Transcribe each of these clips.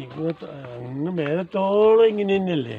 ഇങ്ങോട്ട് അങ്ങ് മേലത്തോളം ഇങ്ങനെ തന്നെയല്ലേ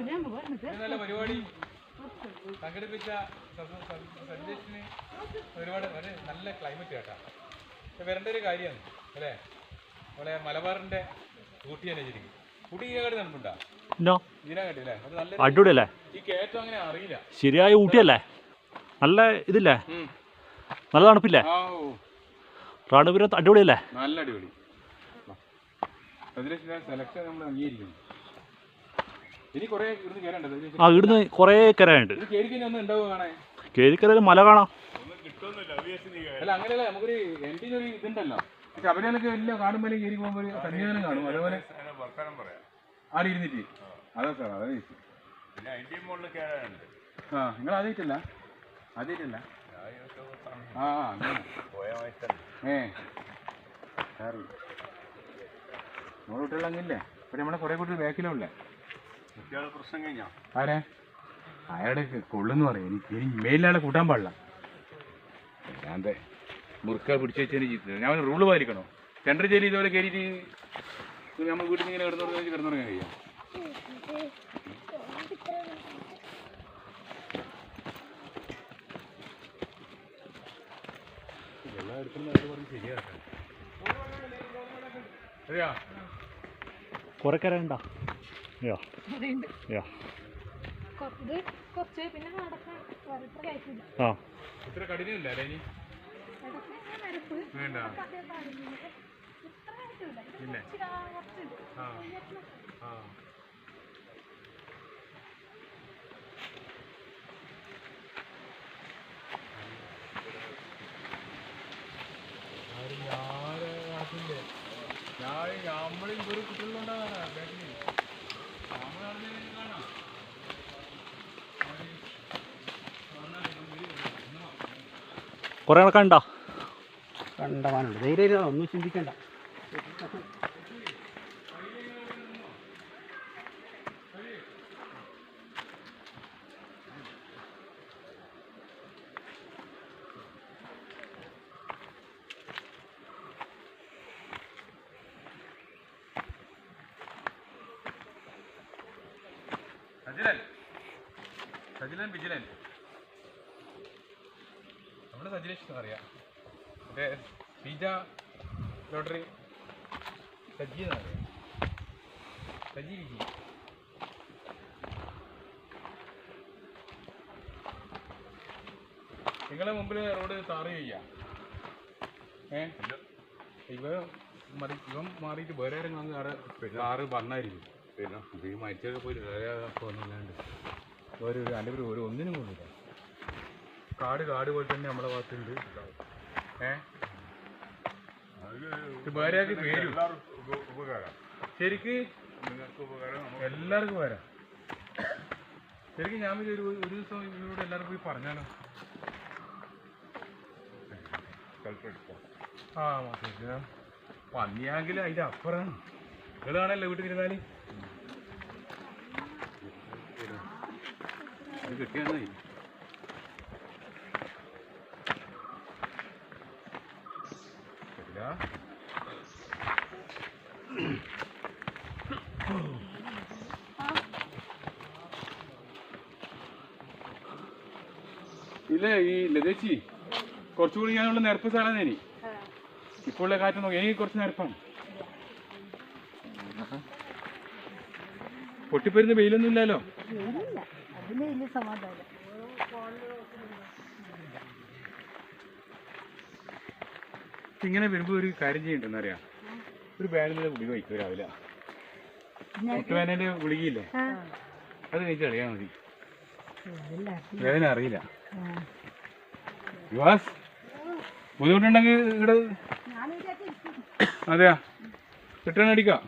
നല്ല പരിപാടി? സംഘടിപ്പിച്ച സന്ദേശത്തിന് ഒരുപാട് ഒരു നല്ല ക്ലൈമറ്റ് കേട്ടാ. വരേണ്ട ഒരു കാര്യമാണ് അല്ലേ? നമ്മളെ മലബാറിന്റെ ഊട്ടി തന്നെ ശരിക്കും അടിപൊളിയല്ലേ? അങ്ങനെ അറിയില്ല. ശരിയായ ഊട്ടിയല്ലേ? നല്ല ഇതില്ലേ? നല്ല തണുപ്പില്ലേ? റാണിപുരം അടിപൊളിയല്ലേ? നല്ല അടിപൊളി. സെലക്ഷൻ നമ്മൾ അംഗീകരിക്കുന്നു ഇനി കുറേ ഇവിടുന്ന് കയറണ്ട ഇതിൽ ആ ഇവിടുന്ന് കുറേ കരയുണ്ട് കേരിക്കര കേരിക്കരയിൽ മല കാണാം. അതാ സാർ അതാ ആ നിങ്ങൾ ആദ്യമായിട്ടല്ല ആദ്യമായിട്ടല്ല ആ. ഏ. സാറ് നമ്മുടെ കുട്ടികൾ അങ്ങില്ലേ ഇപ്പൊ നമ്മളെ കുറെ കുട്ടികൾ ബാക്കിലും ഉള്ളേ പ്രശ്നം കഴിഞ്ഞാ? ആരെ? അയാളുടെ കൊള്ളെന്ന് പറയാം. എനിക്ക് ഇനി മേലിലാളെ കൂട്ടാൻ പാടില്ല. ഞാൻ മുറുക്ക പിടിച്ചു വെച്ചതിന് ചീത്ത ഞാൻ റൂൾ പാലിക്കണോ? സെൻട്രൽ ജയിലിൽ ഇതുപോലെ കയറിയിട്ട് നമ്മൾ വീട്ടിൽ നിന്ന് ഇങ്ങനെ കിടന്നുറങ്ങി കിടന്നുറങ്ങാൻ കഴിയാം? വെള്ളം എടുക്കുന്ന പറഞ്ഞ് ശരിയാക്കാം ശരിയാ കരയുണ്ടോ യാ ഇവർ യാ കൊ- ഇത് കുറച്ച് പിന്നെ നടക്കാൻ വരത്ര കയറ്റില്ല ആ. ഇത്ര കഠിനമില്ല അല്ലേ ഇനി? ഇടയ്ക്ക് ഇങ്ങനെ വേണ്ട. അതേ പാടുന്നു. ഇത്ര കയറ്റില്ല ഇത് ഇല്ല. ആ കുറച്ചുണ്ട്. ആ. ആ. നമ്മളും ഒരു കുട്ടികളുണ്ടാകാനാ കുറേ നടക്കാനുണ്ടോ കണ്ടവാനുണ്ട്. ധൈര്യം ഒന്നും ചിന്തിക്കണ്ട. സജിലൻ. സജിലൻ വിജിലൻ. നമ്മുടെ സജിലേഷ് അറിയാം മറ്റേ പിജ ലോട്ടറി സജി എന്നറിയാം സജി വിജി നിങ്ങളെ മുമ്പിൽ റോഡ് താറ് ചെയ്യാം. ഏ? ഇവ മറി ഇവൻ മാറിയിട്ട് വേറെ ആരെങ്കിലും അവിടെ താറ് പറഞ്ഞായിരിക്കും. പിന്നെ ഈ മരിച്ചൊക്കെ പോയി വന്നില്ലാണ്ട് ഒരു അല്ലെങ്കിൽ ഒരു ഒന്നിനും കൊള്ളില്ല കാട് കാട് പോലെ തന്നെ നമ്മളെ ഭാഗത്തുണ്ട്. ഏ? ഇത് വേറെ ആൾക്ക് പേരും. ശരിക്ക് എല്ലാവർക്കും വരാം ശരിക്കും ഞാൻ ഒരു ഒരു ദിവസം ഇവരോട് എല്ലാവർക്കും പോയി പറഞ്ഞാലോ? ആ ശരി പന്നിയാങ്കിൽ അതിന്റെ അപ്പുറമാണ് ഇതാണല്ലോ വീട്ടിൽ ഇരുന്നാൽ ഇത് കിട്ടിയാന്നായി പറ്റില്ല ഇല്ല ഈ ലതേച്ചി കുറച്ചുകൂടി ഞാനുള്ള നിരപ്പ് സ്ഥലം ഇനി. ഇപ്പോൾ കാറ്റ് നോക്കി എനിക്ക് കുറച്ച് നിരപ്പാണ്. പൊട്ടിപ്പരുന്ന വെയിലൊന്നും ഇല്ലല്ലോ ഇങ്ങനെ വരുമ്പോ ഒരു കാര്യം ചെയ്യണ്ടെന്ന് അറിയാം. ഒരു ബാലിന്റെ ഗുളിക വയ്ക്കും രാവിലെ. മുട്ടുവേനന്റെ ഗുളികയില്ലേ? അത് കഴിച്ചറിയാ മതി. വേദന അറിയില്ല. യുവാസ് ബുദ്ധിമുട്ടുണ്ടെങ്കിൽ ഇവിടെ അതെയാ റിട്ടേൺ അടിക്കാം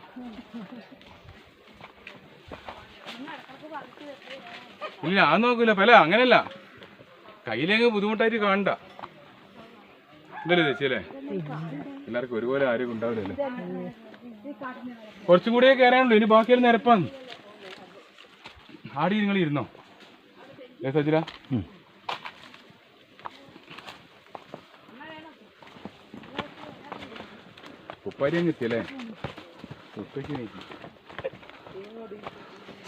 ഇല്ല അത് നോക്കില്ല പല അങ്ങനല്ല. കയ്യിലേക്ക് ബുദ്ധിമുട്ടായിട്ട് കാണണ്ട. ഇതല്ലേ ചേച്ചി അല്ലേ? എല്ലാവർക്കും ഒരുപോലെ ആരും ഉണ്ടാവില്ലല്ലോ. കുറച്ചും കൂടിയേ കയറാനുള്ളൂ ഇനി ബാക്കിയെല്ലാം നിരപ്പാന്ന്. ആടി നിങ്ങൾ ഇരുന്നോ? ഏ സജില? ഉപ്പയ്ക്ക് നീക്കി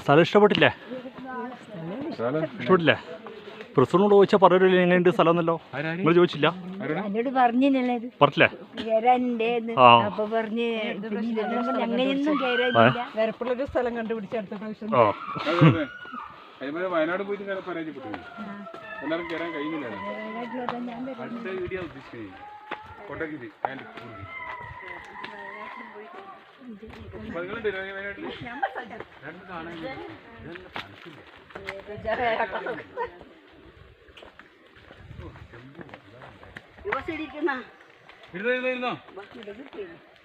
സ്ഥലം ഇഷ്ടപ്പെട്ടില്ലേ സ്ഥലം ഇഷ്ടപ്പെട്ടില്ലേ? പ്രസിഡന്റിനോട് ചോദിച്ചാൽ പറയൂലേ എങ്ങനെയുണ്ട് സ്ഥലം എന്നല്ലോ നിങ്ങൾ ചോദിച്ചില്ല? എന്നോട് പറഞ്ഞില്ലേ. അപ്പൊ പറഞ്ഞ് സ്ഥലം കണ്ടുപിടിച്ച് അടുത്ത പ്രാവശ്യം. വയനാട് പോയിട്ട് പരാജയപ്പെട്ടു. എല്ലാവരും കയറാൻ കഴിയുന്നില്ല. അടുത്ത വീഡിയോ ഉദ്ദേശിക്കുന്നത് അതിന്റെ കുറുകി. അപ്പൊ നിങ്ങളുണ്ടല്ലോ വയനാട്ടിൽ വയനാട്ടിൽ കാണാൻ ഇതെല്ലാം തണുപ്പില്ല. യുവസിരിക്കുന്ന ഇരുന്നോ ഇരുന്നോ ഇരുന്നോ അവിടെ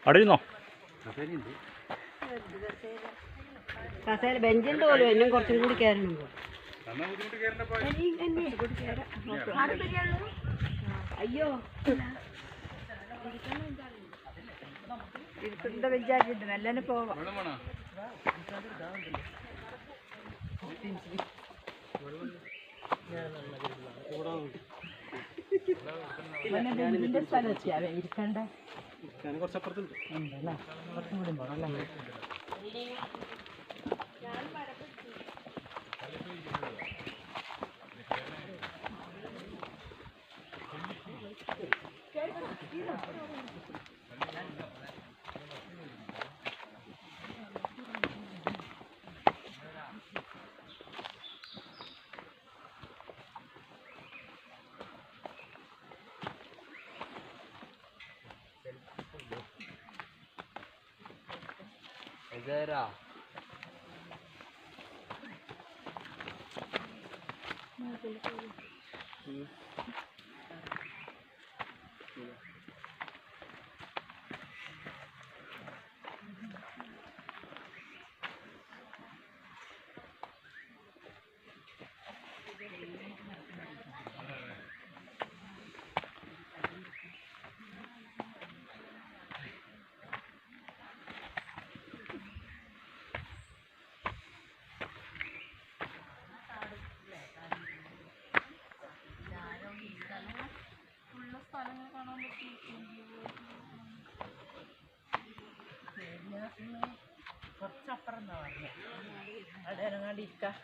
ഇരുന്നോ കസേര ബെഞ്ചിന്റെ പോലും എന്നും കുറച്ചും കൂടി കയറണം. എന്നാ ബുദ്ധിമുട്ട് കയറണ്ടപ്പോ അയ്യോ. വേണോ ഇതിന്റെ സ്ഥലം എത്തിയാവേ ഇരിക്കണ്ട? കുറച്ചപ്പുറത്തുണ്ട് കുറച്ചും കൂടി പോകണം അല്ലേ? ज़रा। मैं हम्म। കുറച്ചപ്പുറം എന്നാ പറഞ്ഞത് അവിടെ ഇറങ്ങാണ്ട് ഇരിക്കാം.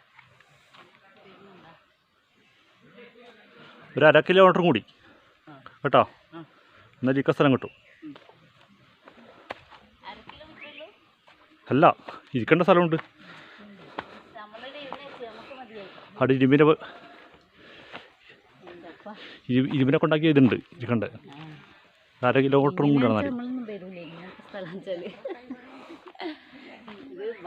ഒരു അര കിലോമീറ്ററും കൂടി. കേട്ടോ? എന്നാൽ ഇരിക്കാൻ സ്ഥലം കിട്ടും. അല്ല ഇരിക്കേണ്ട സ്ഥലമുണ്ട്. അവിടെ ഇരുമ്പിനെ ഇരുമ്പിനെ കൊണ്ടാക്കിയ ഇതുണ്ട്. ഇരിക്കണ്ടേ? അര കിലോമീറ്ററും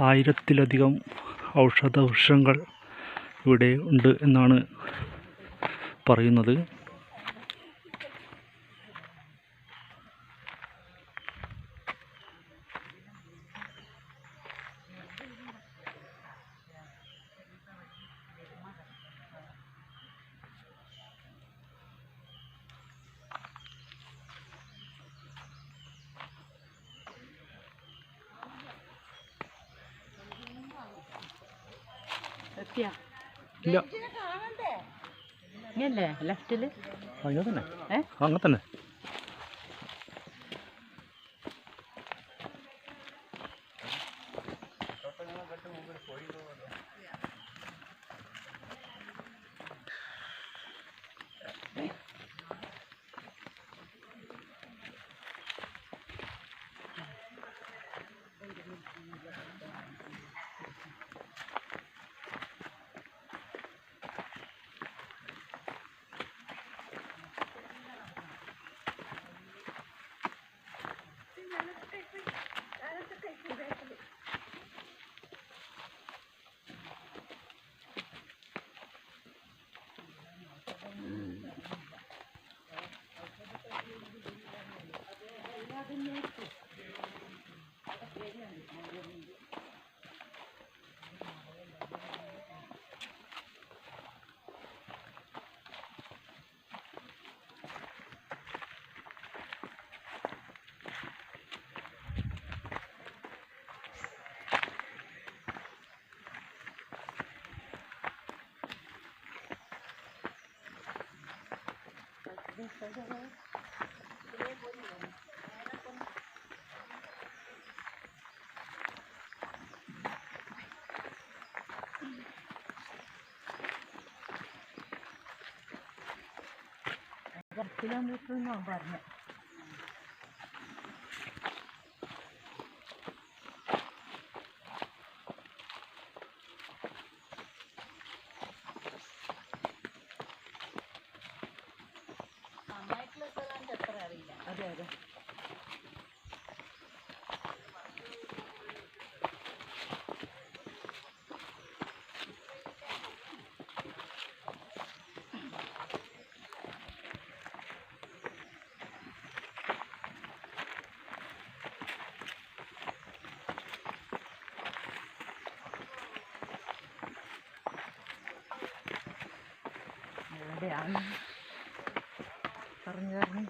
ആയിരത്തിലധികം ഔഷധ വൃക്ഷങ്ങൾ ഇവിടെ ഉണ്ട് എന്നാണ് പറയുന്നത്. എത്തിയാ ഇല്ല. ഇങ്ങല്ലേ ലെഫ്റ്റിൽ അങ്ങനെ തന്നെ? അങ്ങനെ തന്നെ കിലോമീറ്റർ എന്നാണ് പറഞ്ഞത് അതെ അതെ എവിടെയാണ് പറഞ്ഞു പറഞ്ഞു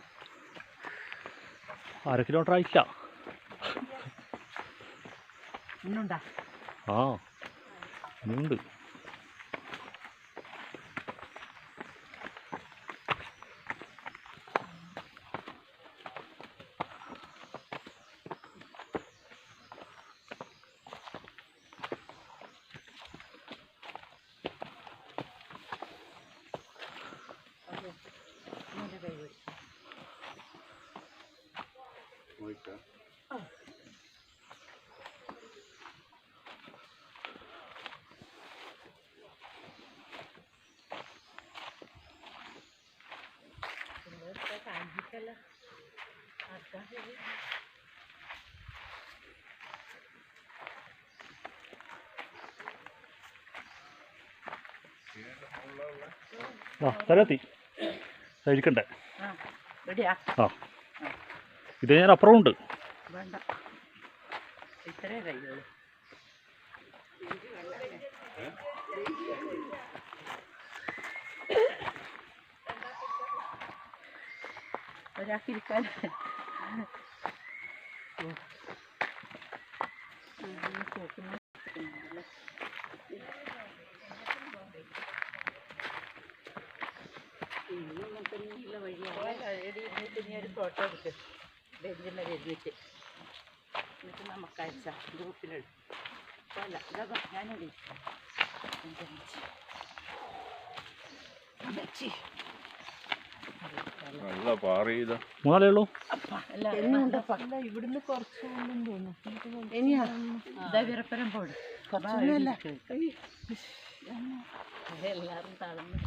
അര കിലോമീറ്റർ ആയില്ല. ഇന്നുണ്ടാ? ആ ഇനിയുണ്ട് ആ സ്ഥലത്തി കഴിക്കണ്ടേ? ആ ഇത് ഞാൻ അപ്പുറം ഉണ്ട് വേണ്ട. ഇത്രേ കഴിയുള്ളൂ. ഒരാൾക്കിരിക്കാൻ ഒരു ഫോട്ടോ എടുക്ക് ബെഞ്ചിന്റെ വെച്ചിട്ട് എന്നിട്ട് നമുക്ക് അയച്ച ഗ്രൂപ്പിലിടും അല്ല ഇതാ ഞാനിവിടെ നല്ല പാറ ചെയ്ത മൂന്നാലേ ഉള്ളൂ ഇവിടുന്ന് കുറച്ച് തോന്നുന്നു. ഇനിയാ? വിറപ്പരം പോട് കുറച്ചൊന്നുമല്ല എല്ലാരും തളർന്നു.